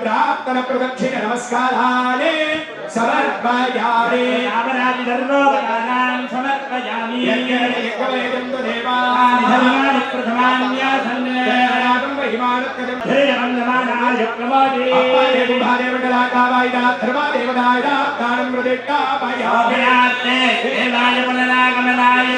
ప్రాప్తన ప్రదక్షిణ నమస్కారాలే సమర్పయామి రామరాజి ధర్మోపదానాం సమర్పయామి యజ్ఞవేదంతు దేవాని ధర్మాని ప్రథమాన్యాసన్ దేవరాజం మహిమానత్కరం ధేయం నమానాయ ప్రమోదే ధర్మాదేవదాయ దానం దేవాయ పునరాగమనాయ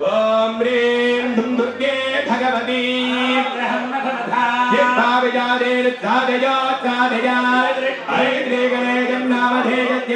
ఓం రీం దుర్గే భగవతి. జిద్భావిజాదేన సాధయా సాధయా హరే శ్రీ గణేశం నామధేయ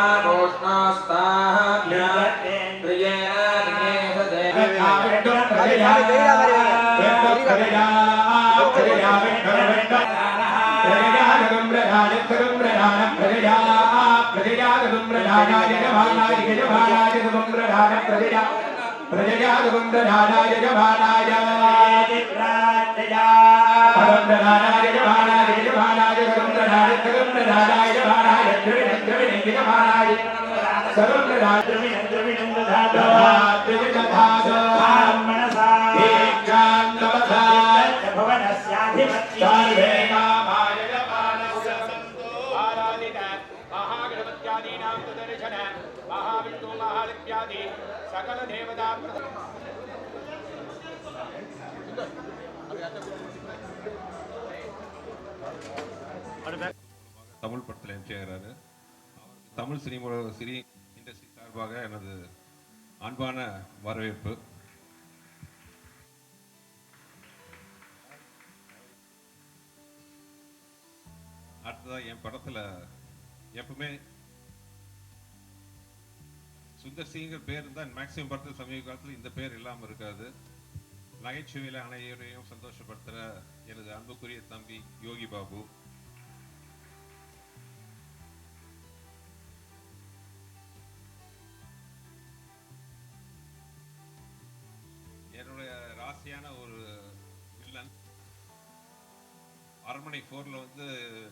ప్రజయాగంధ్రధానాయ జమానాయ భగంధ్రధానాయ జమానాయ జమానాయ గంధ్రధానాయ గంధ్రధానాయ జమానాయ ద్రవిణ ద్రవిణ జమానాయ సగంధ్రధాన సర్వే కామాయ தமிழ் படத்தில் MGR Tamil cinema cine industry சார்பாக எனது அன்பான வரவேற்பு. அடுத்ததாக என் படத்தில் எப்பவுமே சுந்தர் சிங்கிற பேர் தான் மேக்சிமம் படத்தில் சமீப காலத்தில் இந்த பேர் இல்லாமல் இருக்காது. நகைச்சுவையில் அனைவரையும் சந்தோஷப்படுத்துகிற எனது அன்புக்குரிய தம்பி யோகி பாபு. என்னுடைய ராசியான ஒரு வில்லன் அரண்மனை ஃபோர்ல வந்து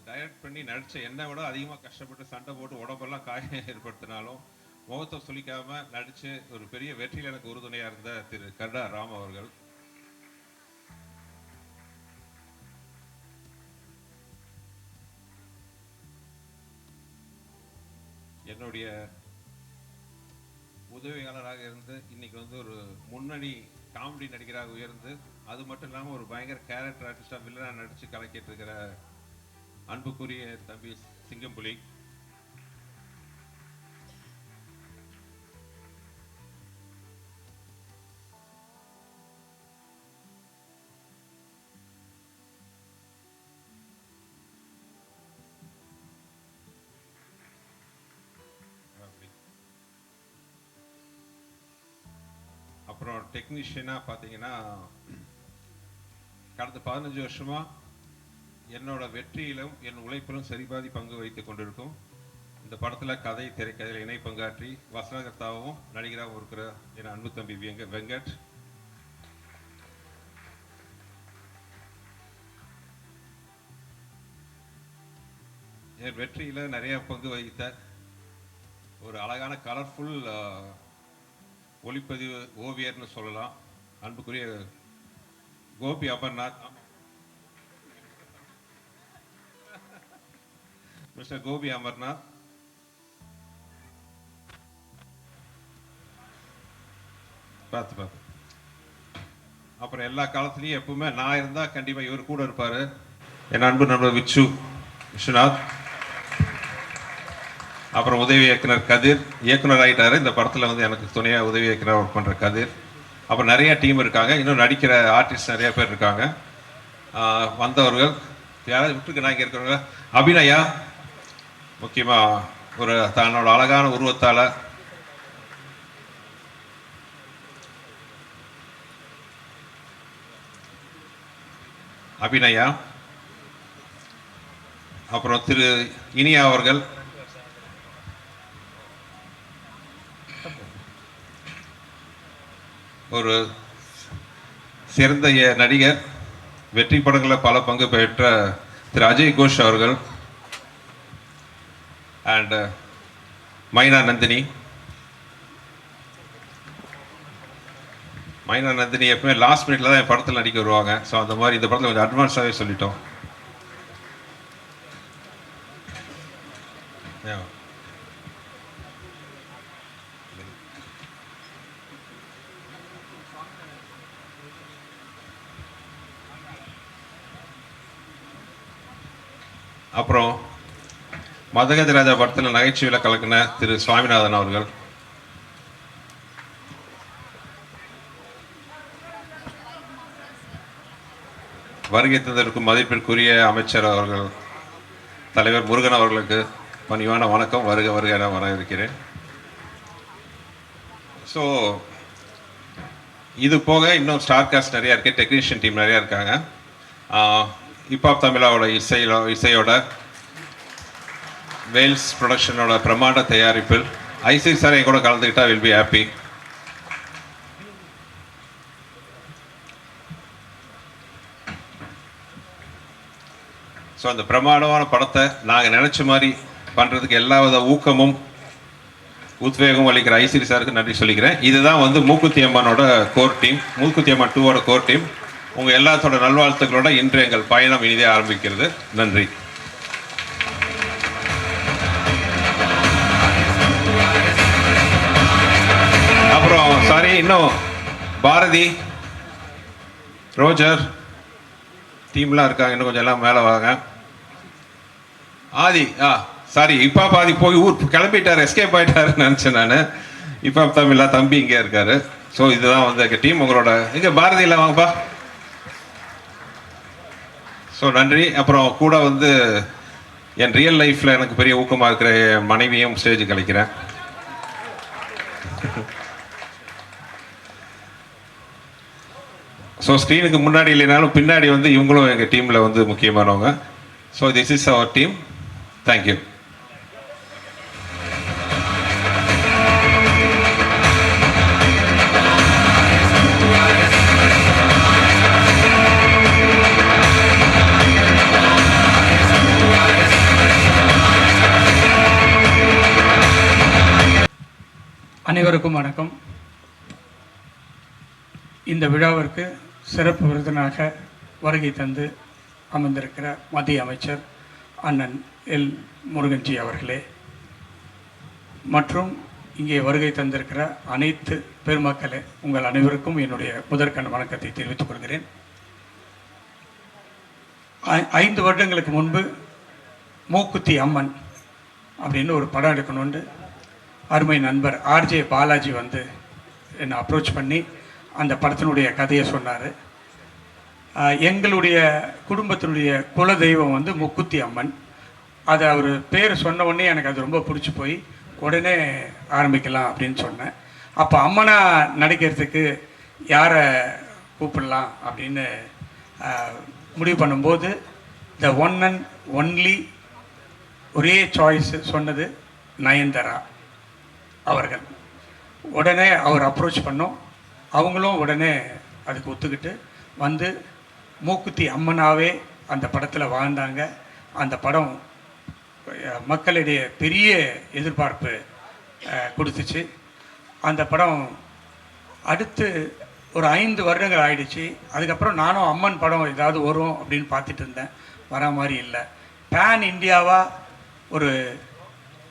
டைரக்ட் பண்ணி நடிச்ச என்னை விட அதிகமாக கஷ்டப்பட்டு சண்டை போட்டு உடம்பெல்லாம் காயம் ஏற்படுத்தினாலும் முகத்தை சொல்லிக்காம நடிச்சு ஒரு பெரிய வெற்றியில் எனக்கு உறுதுணையா இருந்த திரு கருடா ராம் அவர்கள். என்னுடைய உதவியாளராக இருந்து இன்னைக்கு வந்து ஒரு முன்னணி காமெடி நடிகராக உயர்ந்து அது மட்டும் இல்லாமல் ஒரு பயங்கர கேரக்டர் ஆர்டிஸ்டாக வில்லனாக நடித்து கலக்கிட்டு இருக்கிற அன்புக்குரிய தம்பி சிங்கம்புலி. அப்புறம் டெக்னீஷியனாக பார்த்தீங்கன்னா கடந்த பதினஞ்சு வருஷமா என்னோட வெற்றியிலும் என் உழைப்பிலும் சரிபாதி பங்கு வைத்து கொண்டிருக்கும். இந்த படத்துல கதை திரைக்கதையில் இணை பங்காற்றி வசனகர்த்தாவும் நடிகராகவும் இருக்கிற என் அன்பு தம்பி வெங்க வெங்கட். என் வெற்றியில் நிறைய பங்கு வகித்த ஒரு அழகான கலர்ஃபுல் ஒளிப்பதிவு ஓவியர்னு சொல்லலாம். அன்புக்குரிய கோபி அமர்நாத். மிஸ்டர் கோபி அமர்நாத். பார்த்து பார்த்து. அப்புறம் எல்லா காலத்துலேயும் எப்பவுமே நான் இருந்தால் கண்டிப்பாக இவர் கூட இருப்பார். என் அன்பு நண்பர் விச்சு விஸ்வநாத். அப்புறம் உதவி இயக்குனர் கதிர் இயக்குனர் ஆகிட்டாரு இந்த படத்தில் வந்து எனக்கு துணையாக உதவி இயக்குனர் ஒர்க் பண்ணுற கதிர். அப்புறம் நிறையா டீம் இருக்காங்க. இன்னும் நடிக்கிற ஆர்டிஸ்ட் நிறையா பேர் இருக்காங்க. வந்தவர்கள் யாராவது விட்டுருக்கு நான் இங்கே இருக்கிறவங்க அபிநயா முக்கியமாக ஒரு தன்னோட அழகான உருவத்தால் அபிநயா அப்புறம் திரு இனியா அவர்கள் ஒரு சிறந்த நடிகர் வெற்றி படங்களில் பல பங்கு பெற்ற திரு அஜய் கோஷ் அவர்கள் அண்ட் uh, மைனா நந்தினி. மைனா நந்தினி எப்பவுமே லாஸ்ட் மினிட்ல தான் என் படத்தில் நடிக்க வருவாங்க. ஸோ அந்த மாதிரி இந்த படத்தில் கொஞ்சம் அட்வான்ஸாகவே சொல்லிட்டோம். அப்புறம் மதகஜ ராஜா படத்தில் நகைச்சுவையில் கலக்கின திரு சுவாமிநாதன் அவர்கள். வருகை தந்திருக்கும் மதிப்பிற்குரிய அமைச்சர் அவர்கள் தலைவர் முருகன் அவர்களுக்கு பணிவான வணக்கம். வருக வருக என இருக்கிறேன் ஸோ இது போக இன்னும் ஸ்டார் காஸ்ட் நிறையா இருக்குது டெக்னீஷியன் டீம் நிறையா இருக்காங்க. ஹிப்ஹாப் தமிழாவோட இசையில இசையோட வேல்ஸ் ப்ரொடக்ஷனோட பிரமாண்ட தயாரிப்பில் ஐசி சார் என் கூட கலந்துக்கிட்டா வில் பி ஹாப்பி ஸோ அந்த பிரமாண்டமான படத்தை நாங்கள் நினச்ச மாதிரி பண்ணுறதுக்கு எல்லா வித ஊக்கமும் உத்வேகம் அளிக்கிற ஐசிரி சாருக்கு நன்றி சொல்லிக்கிறேன். இதுதான் வந்து மூக்குத்தி அம்மனோட கோர் டீம் மூக்குத்தி அம்மன் டூவோட கோர் டீம் உங்கள் எல்லாத்தோட நல்வாழ்த்துக்களோட இன்று எங்கள் பயணம் இனிதே ஆரம்பிக்கிறது. நன்றி. அப்புறம் சாரி இன்னும் பாரதி ரோஜர் டீம்லாம் இருக்காங்க இன்னும் கொஞ்சம் எல்லாம் மேலே வாங்க. ஆதி ஆ சாரி இப்போ பாதி போய் ஊர் கிளம்பிட்டார் எஸ்கேப் ஆயிட்டாருன்னு நினச்சேன் நான். இப்போ தமிழா தம்பி இங்கே இருக்காரு. ஸோ இதுதான் வந்து எங்கள் டீம் உங்களோட இங்கே பாரதியில் வாங்கப்பா. ஸோ நன்றி. அப்புறம் கூட வந்து என் ரியல் லைஃப்பில் எனக்கு பெரிய ஊக்கமாக இருக்கிற என் மனைவியும் ஸ்டேஜுக்கு அழைக்கிறேன். ஸோ ஸ்க்ரீனுக்கு முன்னாடி இல்லைனாலும் பின்னாடி வந்து இவங்களும் எங்கள் டீமில் வந்து முக்கியமானவங்க. So this is our team thank you அனைவருக்கும் வணக்கம். இந்த விழாவிற்கு சிறப்பு விருதனாக வருகை தந்து அமர்ந்திருக்கிற மத்திய அமைச்சர் அண்ணன் எல். முருகன்ஜி அவர்களே. மற்றும் இங்கே வருகை தந்திருக்கிற அனைத்து பெருமக்களே உங்கள் அனைவருக்கும் என்னுடைய முதற்கண் வணக்கத்தை தெரிவித்துக் கொள்கிறேன். ஐந்து வருடங்களுக்கு முன்பு மூக்குத்தி அம்மன் அப்படின்னு ஒரு படம் எடுக்கணும்னு அருமை நண்பர் ஆர்ஜே பாலாஜி வந்து என்னை அப்ரோச் பண்ணி அந்த படத்தினுடைய கதையை சொன்னார். எங்களுடைய குடும்பத்தினுடைய குல தெய்வம் வந்து முக்குத்தி அம்மன். அதை அவர் பேர் சொன்ன உடனே எனக்கு அது ரொம்ப பிடிச்சி போய் உடனே ஆரம்பிக்கலாம் அப்படின்னு சொன்னேன். அப்போ அம்மனா நடிக்கிறதுக்கு யாரை கூப்பிடலாம் அப்படின்னு முடிவு பண்ணும்போது த ஒன் அண்ட் ஒன்லி ஒரே சாய்ஸ் சொன்னது நயன்தாரா. அவர்கள். உடனே அவர் அப்ரோச் பண்ணோம். அவங்களும் உடனே அதுக்கு ஒத்துக்கிட்டு வந்து மூக்குத்தி அம்மனாவே அந்த படத்தில் வாழ்ந்தாங்க. அந்த படம் மக்களிடையே பெரிய எதிர்பார்ப்பு கொடுத்துச்சு. அந்த படம் அடுத்து ஒரு ஐந்து வருடங்கள் ஆயிடுச்சு. அதுக்கப்புறம் நானும் அம்மன் படம் ஏதாவது வரும் அப்படின்னு பார்த்துட்டு இருந்தேன். வர மாதிரி இல்லை. பேன் இந்தியாவாக ஒரு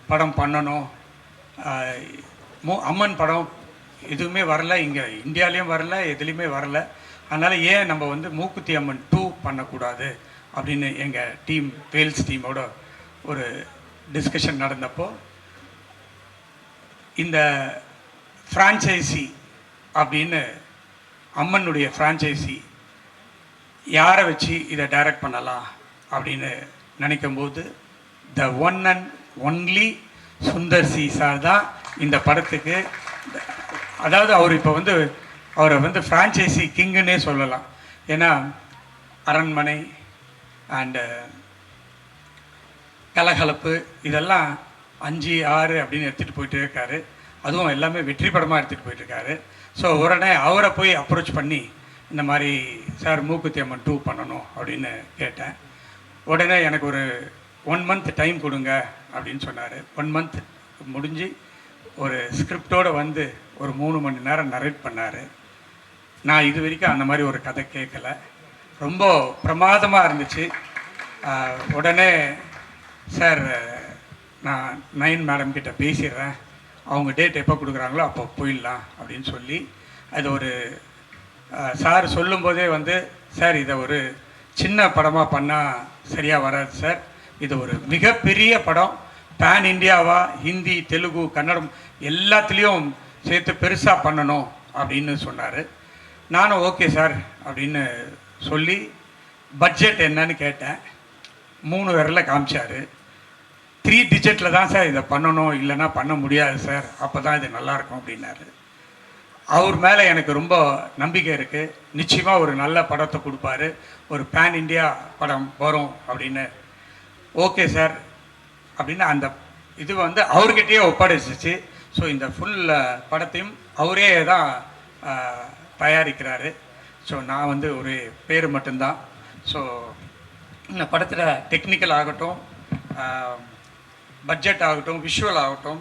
படம் பண்ணணும். அம்மன் படம் எதுவுமே வரல. இங்கே இந்தியாலேயும் வரல எதுலேயுமே வரல. அதனால் ஏன் நம்ம வந்து மூக்குத்தி அம்மன் டூ பண்ணக்கூடாது அப்படின்னு எங்கள் டீம் வேல்ஸ் டீமோட ஒரு டிஸ்கஷன் நடந்தப்போ இந்த ஃப்ரான்ச்சைசி அப்படின்னு அம்மனுடைய ஃப்ரான்ச்சைசி யாரை வச்சு இதை டைரக்ட் பண்ணலாம் அப்படின்னு நினைக்கும்போது the one and only Sundar C sir தான் இந்த படத்துக்கு. அதாவது அவர் இப்போ வந்து அவரை வந்து ஃப்ரான்ச்சைசி கிங்குன்னே சொல்லலாம். ஏன்னா அரண்மனை அண்டு கலகலப்பு இதெல்லாம் அஞ்சு ஆறு அப்படின்னு எடுத்துகிட்டு போயிட்டு இருக்காரு. அதுவும் எல்லாமே வெற்றி படமாக எடுத்துகிட்டு போயிட்டுருக்காரு ஸோ உடனே அவரை போய் அப்ரோச் பண்ணி இந்த மாதிரி சார் மூக்குத்தி அம்மன் டூ பண்ணணும் அப்படின்னு கேட்டேன். உடனே எனக்கு ஒரு ஒன் மந்த் டைம் கொடுங்க அப்படின்னு சொன்னார். ஒன் மந்த் முடிஞ்சு ஒரு ஸ்கிரிப்டோடு வந்து ஒரு மூணு மணி நேரம் நரேட் பண்ணார். நான் இது வரைக்கும் அந்த மாதிரி ஒரு கதை கேட்கல. ரொம்ப பிரமாதமாக இருந்துச்சு. உடனே சார் நான் நயன் மேடம் கிட்ட பேசிடுறேன். அவங்க டேட் எப்போ கொடுக்குறாங்களோ அப்போ போயிடலாம் அப்படின்னு சொல்லி அது ஒரு சார் சொல்லும்போதே வந்து சார் இதை ஒரு சின்ன படமாக பண்ணால் சரியாக வராது சார். இது ஒரு மிகப்பெரிய படம். பேன் இந்தியாவா ஹிந்தி தெலுங்கு கன்னடம் எல்லாத்துலேயும் சேர்த்து பெருசாக பண்ணணும் அப்படின்னு சொன்னார். நானும் ஓகே சார் அப்படின்னு சொல்லி பட்ஜெட் என்னன்னு கேட்டேன். மூணு விரலில் காமிச்சார். த்ரீ டிஜிட்டில் தான் சார் இதை பண்ணணும். இல்லைன்னா பண்ண முடியாது சார். அப்போ தான் இது நல்லாயிருக்கும் அப்படின்னாரு. அவர் மேலே எனக்கு ரொம்ப நம்பிக்கை இருக்குது நிச்சயமாக ஒரு நல்ல படத்தை கொடுப்பாரு. ஒரு பேன் இந்தியா படம் வரும் அப்படின்னு ஓகே சார். அப்படின்னு அந்த இது வந்து அவர்கிட்டயே ஒப்படைச்சிச்சு. ஸோ இந்த ஃபுல் படத்தையும் அவரே தான் தயாரிக்கிறாரு. ஸோ நான் வந்து ஒரு பேர் மட்டும்தான். ஸோ இந்த படத்தில் டெக்னிக்கல் ஆகட்டும் பட்ஜெட் ஆகட்டும் விஷுவல் ஆகட்டும்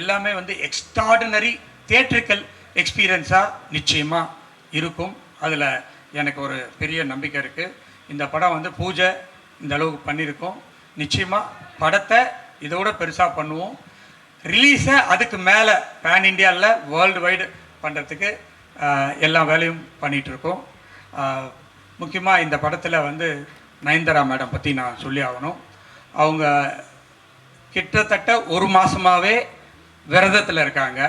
எல்லாமே வந்து எக்ஸ்ட்ராடினரி தேட்ரிக்கல் எக்ஸ்பீரியன்ஸாக நிச்சயமாக இருக்கும். அதில் எனக்கு ஒரு பெரிய நம்பிக்கை இருக்குது இந்த படம் வந்து பூஜை இந்த அளவுக்கு பண்ணியிருக்கோம். நிச்சயமாக படத்தை இதோட பெருசாக பண்ணுவோம். ரிலீஸை அதுக்கு மேலே பேன் இந்தியாவில் வேர்ல்டு வைடு பண்ணுறதுக்கு எல்லா வேலையும் பண்ணிகிட்ருக்கோம் முக்கியமாக இந்த படத்தில் வந்து நயன்தாரா மேடம் பற்றி நான் சொல்லி ஆகணும். அவங்க கிட்டத்தட்ட ஒரு மாதமாகவே விரதத்தில் இருக்காங்க.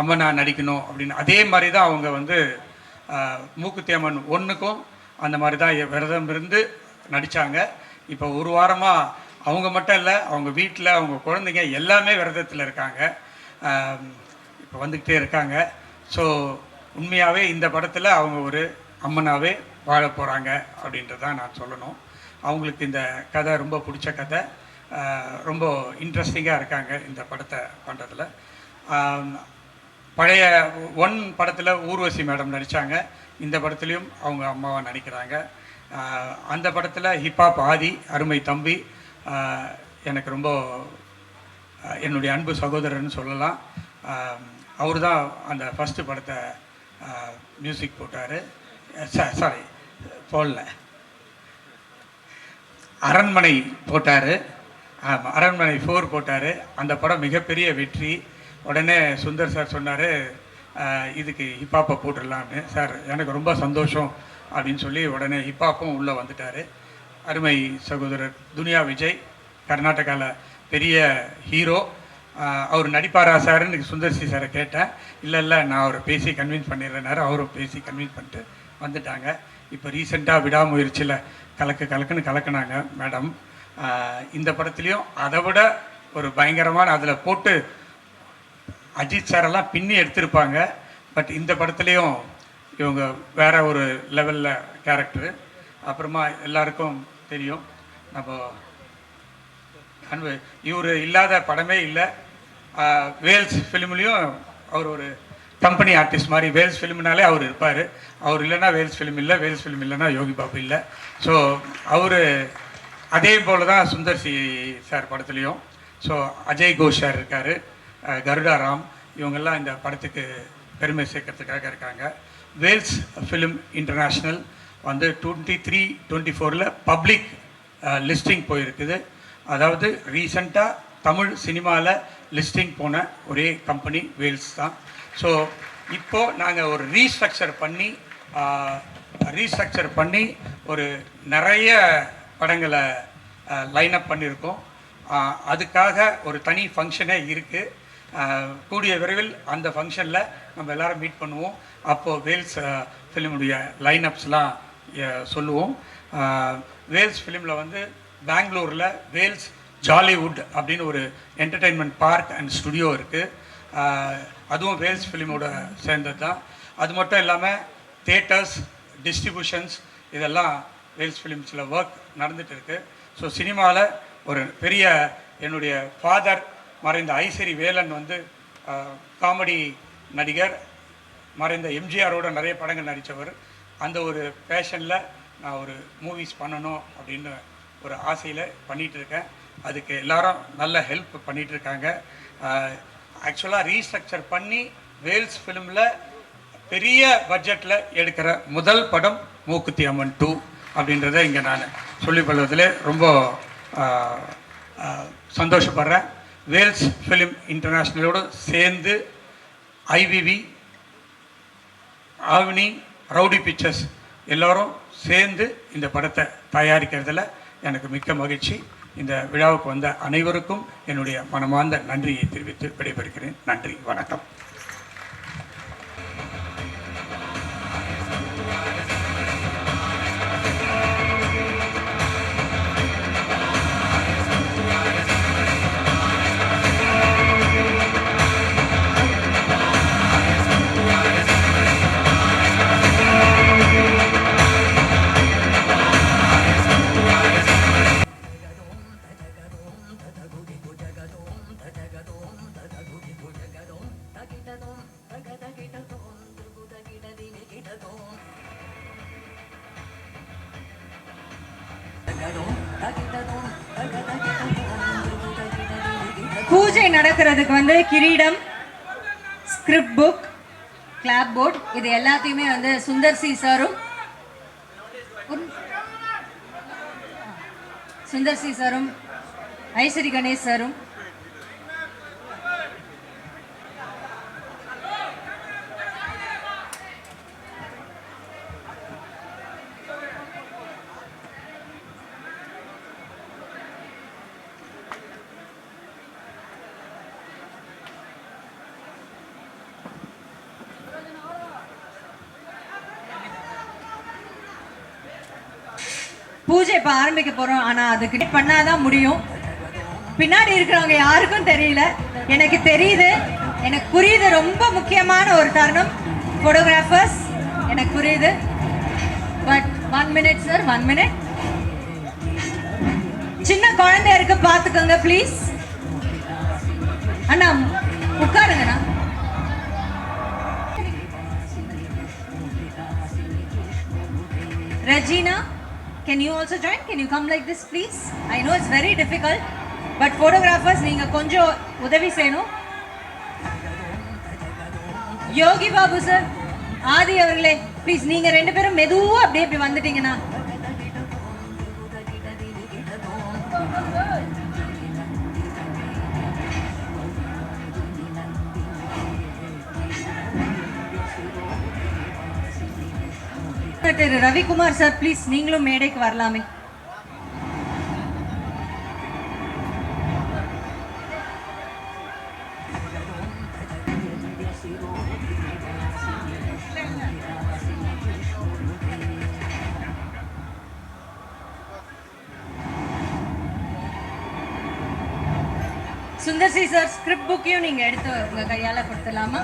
அம்மா நான் நடிக்கணும் அப்படின்னு. அதே மாதிரி தான் அவங்க வந்து மூக்குத்தேமன் ஒன்றுக்கும் அந்த மாதிரி தான் விரதம் இருந்து நடித்தாங்க இப்போ ஒரு வாரமாக அவங்க மட்டும் இல்லை அவங்க வீட்டில் அவங்க குழந்தைங்க எல்லாமே விரதத்தில் இருக்காங்க. இப்போ வந்துக்கிட்டே இருக்காங்க. ஸோ உண்மையாகவே இந்த படத்தில் அவங்க ஒரு அம்மனாகவே வாழ போகிறாங்க அப்படின்றதான் நான் சொல்லணும். அவங்களுக்கு இந்த கதை ரொம்ப பிடிச்ச கதை. ரொம்ப இன்ட்ரெஸ்டிங்காக இருக்காங்க இந்த படத்தை பண்ணுறதுல பழைய ஒன் படத்தில் ஊர்வசி மேடம் நடித்தாங்க இந்த படத்துலேயும் அவங்க அம்மாவை நடிக்கிறாங்க. அந்த படத்தில் ஹிப்ஹாப் ஆதி அருமை தம்பி எனக்கு ரொம்ப என்னுடைய அன்பு சகோதரர்னு சொல்லலாம். அவர் தான் அந்த ஃபஸ்ட்டு படத்தை மியூசிக் போட்டார். சாரி போடல. அரண்மனை போட்டார். ஆமாம் அரண்மனை ஃபோர் போட்டார். அந்த படம் மிகப்பெரிய வெற்றி. உடனே சுந்தர் சார் சொன்னார் இதுக்கு ஹிப்ஹாப்பை போட்டுடலான்னு சார் எனக்கு ரொம்ப சந்தோஷம் அப்படின்னு சொல்லி உடனே ஹிப்ஹாப்பும் உள்ளே வந்துட்டார். அருமை சகோதரர் துனியா விஜய் கர்நாடகாவில் பெரிய ஹீரோ. அவர் நடிப்பாரா சார்னு சுந்தர் சி சாரை கேட்டேன். இல்லை இல்லை நான் அவரை பேசி கன்வின்ஸ் பண்ணிடுறேனாரு அவரும் பேசி கன்வின்ஸ் பண்ணிட்டு வந்துட்டாங்க. இப்போ ரீசெண்டாக விடாமுயற்சியில் கலக்கு கலக்குன்னு கலக்குனாங்க மேடம் இந்த படத்துலேயும் அதை விட ஒரு பயங்கரமான அதில் போட்டு அஜித் சாரெல்லாம் பின்னி எடுத்திருப்பாங்க. பட் இந்த படத்துலேயும் இவங்க வேற ஒரு லெவலில் கேரக்டரு அப்புறமா எல்லாருக்கும் தெரியும். நம்ம அன்பு இவர் இல்லாத படமே இல்லை. வேல்ஸ் ஃபிலிம்லேயும் அவர் ஒரு கம்பெனி ஆர்டிஸ்ட் மாதிரி வேல்ஸ் ஃபிலிம்னாலே அவர் இருப்பார். அவர் இல்லைன்னா வேல்ஸ் ஃபிலிம் இல்லை வேல்ஸ் ஃபிலிம் இல்லைன்னா யோகி பாபு இல்லை. ஸோ அவர் அதே போல் தான் சுந்தர் சி சார் படத்துலேயும். ஸோ அஜய் கோஷ் சார் இருக்கார் கருடா ராம். இவங்கெல்லாம் இந்த படத்துக்கு பெருமை சேர்க்கறதுக்காக இருக்காங்க. வேல்ஸ் ஃபிலிம் இன்டர்நேஷ்னல் வந்து டுவெண்ட்டி த்ரீ டுவெண்ட்டி ஃபோரில் பப்ளிக் லிஸ்டிங் போயிருக்குது. அதாவது ரீசண்டாக தமிழ் சினிமாவில் லிஸ்டிங் போன ஒரே கம்பெனி வேல்ஸ் தான். ஸோ இப்போ நாங்கள் ஒரு ரீஸ்ட்ரக்சர் பண்ணி uh, ரீஸ்ட்ரக்சர் பண்ணி ஒரு நிறைய படங்களை லைன் uh, அப் பண்ணியிருக்கோம் uh, அதுக்காக ஒரு தனி ஃபங்க்ஷனே இருக்குது கூடிய விரைவில் அந்த ஃபங்க்ஷனில் நம்ம எல்லோரும் மீட் பண்ணுவோம். அப்போது வேல்ஸ் ஃபிலிமுடைய லைன் அப்ஸ்லாம் சொல்லுவோம். வேல்ஸ் ஃபிலிமில் வந்து பெங்களூரில் வேல்ஸ் ஜாலிவுட் அப்படின்னு ஒரு என்டர்டெயின்மெண்ட் பார்க் அண்ட் ஸ்டுடியோ இருக்குது அதுவும் வேல்ஸ் ஃபிலிமோட சேர்ந்தது தான் அது மட்டும் இல்லாமல் தேட்டர்ஸ் டிஸ்ட்ரிபியூஷன்ஸ் இதெல்லாம் வேல்ஸ் ஃபிலிம்ஸில் ஒர்க் நடந்துட்டு இருக்குது ஸோ சினிமாவில் ஒரு பெரிய என்னுடைய ஃபாதர் மறைந்த ஐசரி வேலன் வந்து காமெடி நடிகர் மறைந்த எம்ஜிஆரோட நிறைய படங்கள் நடித்தவர் அந்த ஒரு பேஷனில் நான் ஒரு மூவிஸ் பண்ணணும் அப்படின்னு ஒரு ஆசையில் பண்ணிகிட்டு இருக்கேன் அதுக்கு எல்லாரும் நல்ல ஹெல்ப் பண்ணிகிட்டு இருக்காங்க ஆக்சுவலாக ரீஸ்ட்ரக்சர் பண்ணி வேல்ஸ் ஃபிலிமில் பெரிய பட்ஜெட்டில் எடுக்கிற முதல் படம் மூக்குத்தி அம்மன் டூ அப்படின்றத இங்கே நான் சொல்லிக்கொள்வதில் ரொம்ப சந்தோஷப்படுறேன். வேல்ஸ் ஃபிலிம் இன்டர்நேஷ்னலோடு சேர்ந்து ஐவிவி ஆவினி ரவுடி பிக்சர்ஸ் எல்லோரும் சேர்ந்து இந்த படத்தை தயாரிக்கிறதுல எனக்கு மிக்க மகிழ்ச்சி. இந்த விழாவுக்கு வந்த அனைவருக்கும் என்னுடைய மனமார்ந்த நன்றியை தெரிவித்து விடைபெறுகிறேன். நன்றி வணக்கம். கிரீடம் ஸ்கிரிப்ட் புக் கிளாப் போர்ட் இது எல்லாத்தையுமே வந்து சுந்தர் சி சாரும் சுந்தர் சி சாரும் ஐஸ்வரி கணேஷ் சாரும் பூஜை இப்போ ஆரம்பிக்க போறோம். ஆனால் அதுக்கு பண்ணாதான் முடியும். பின்னாடி இருக்கிறவங்க யாருக்கும் தெரியல. எனக்கு தெரியுது. எனக்கு புரியுது. ரொம்ப முக்கியமான ஒரு தருணம். ஃபோட்டோகிராஃபர்ஸ் எனக்கு புரியுது. But one minute sir one minute சின்ன குழந்தை இருக்கு பார்த்துக்கோங்க ப்ளீஸ் அண்ணா உட்காருங்கண்ணா. ரஜினா? Can you also join? Can you come like this, please? I know it's very difficult, but photographers, நீங்க கொஞ்சம் உதவி செய்யணும் யோகி பாபு சார் ஆதி அவர்களே ப்ளீஸ் நீங்க ரெண்டு பேரும் மெதுவா அப்படியே இப்படி வந்துட்டீங்கன்னா திரு ரவிக்குமார் சார் ப்ளீஸ் நீங்களும் மேடைக்கு வரலாமே. சுந்தர் சி சார் ஸ்கிரிப்ட் புக்கையும் நீங்கள் எடுத்து உங்கள் கையால் கொடுத்துடலாமா?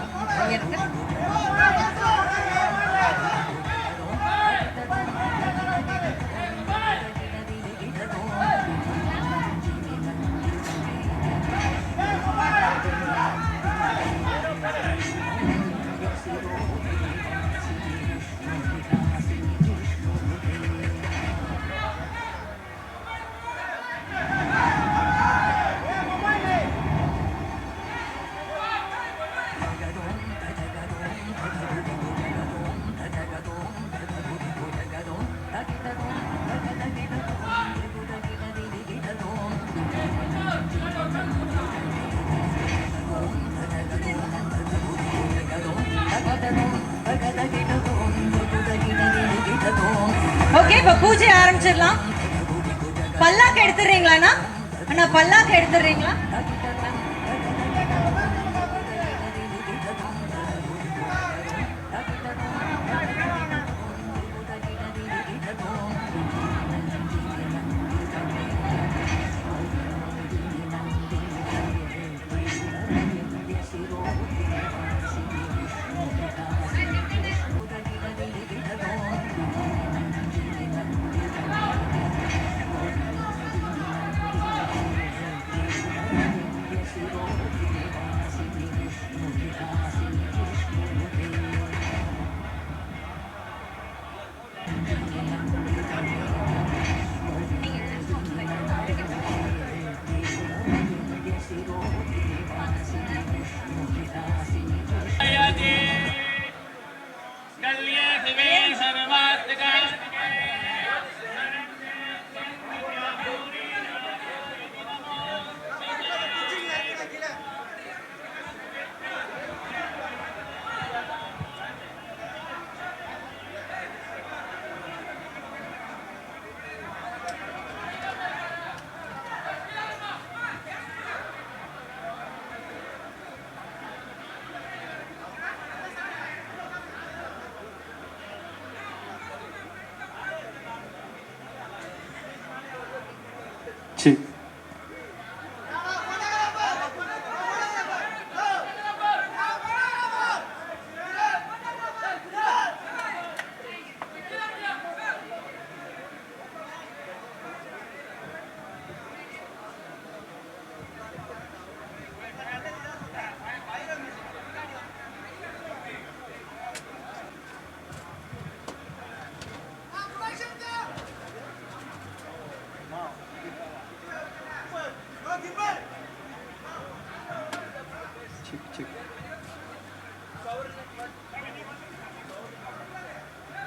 இப்ப பூஜை ஆரம்பிச்சிடலாம். பல்லாக்கு எடுத்துடுறீங்களாண்ணா? அண்ணா பல்லாக்கு எடுத்துடுறீங்களா?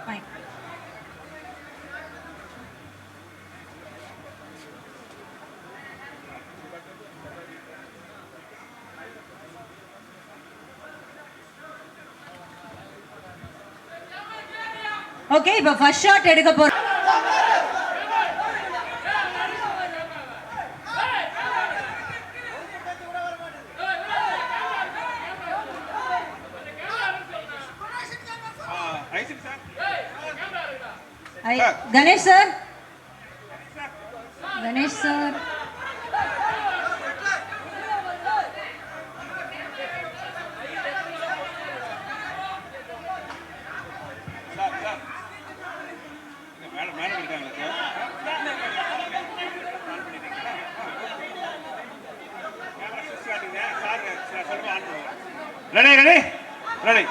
Fine. ஓகே இப்போ ஃபர்ஸ்ட் ஷாட் எடுக்க போறோம் I- Ganesh sir Ganesh sir ready ready ready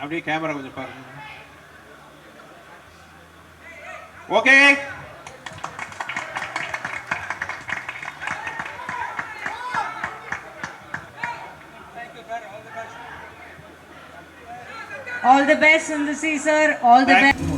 அப்படியே கேமரா கொஞ்சம் பாருங்க okay all the best in the sea sir all the Thank- best